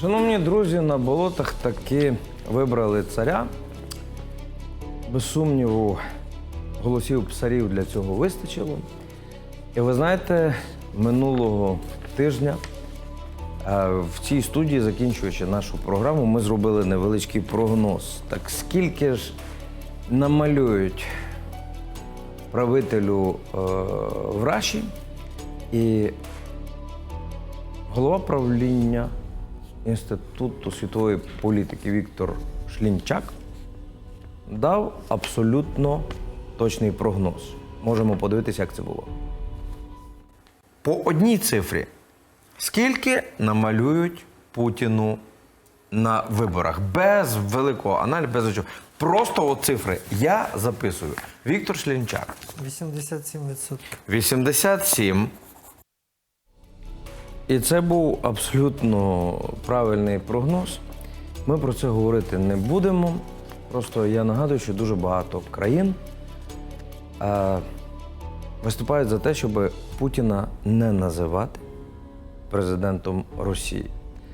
Шановні друзі, на болотах таки вибрали царя. Без сумніву, голосів псарів для цього вистачило. І ви знаєте, минулого тижня е, в цій студії, закінчуючи нашу програму, ми зробили невеличкий прогноз. Так скільки ж намалюють правителю е, в Раші і голова правління Інституту світової політики Віктор Шлінчак дав абсолютно точний прогноз. Можемо подивитися, як це було. По одній цифрі. Скільки намалюють Путіну на виборах? Без великого аналізу, без нічого. Просто от цифри. Я записую. Віктор Шлінчак. 87%. 87. І це був абсолютно правильний прогноз. Ми про це говорити не будемо. Просто я нагадую, що дуже багато країн е, виступають за те, щоб Путіна не називати президентом Росії.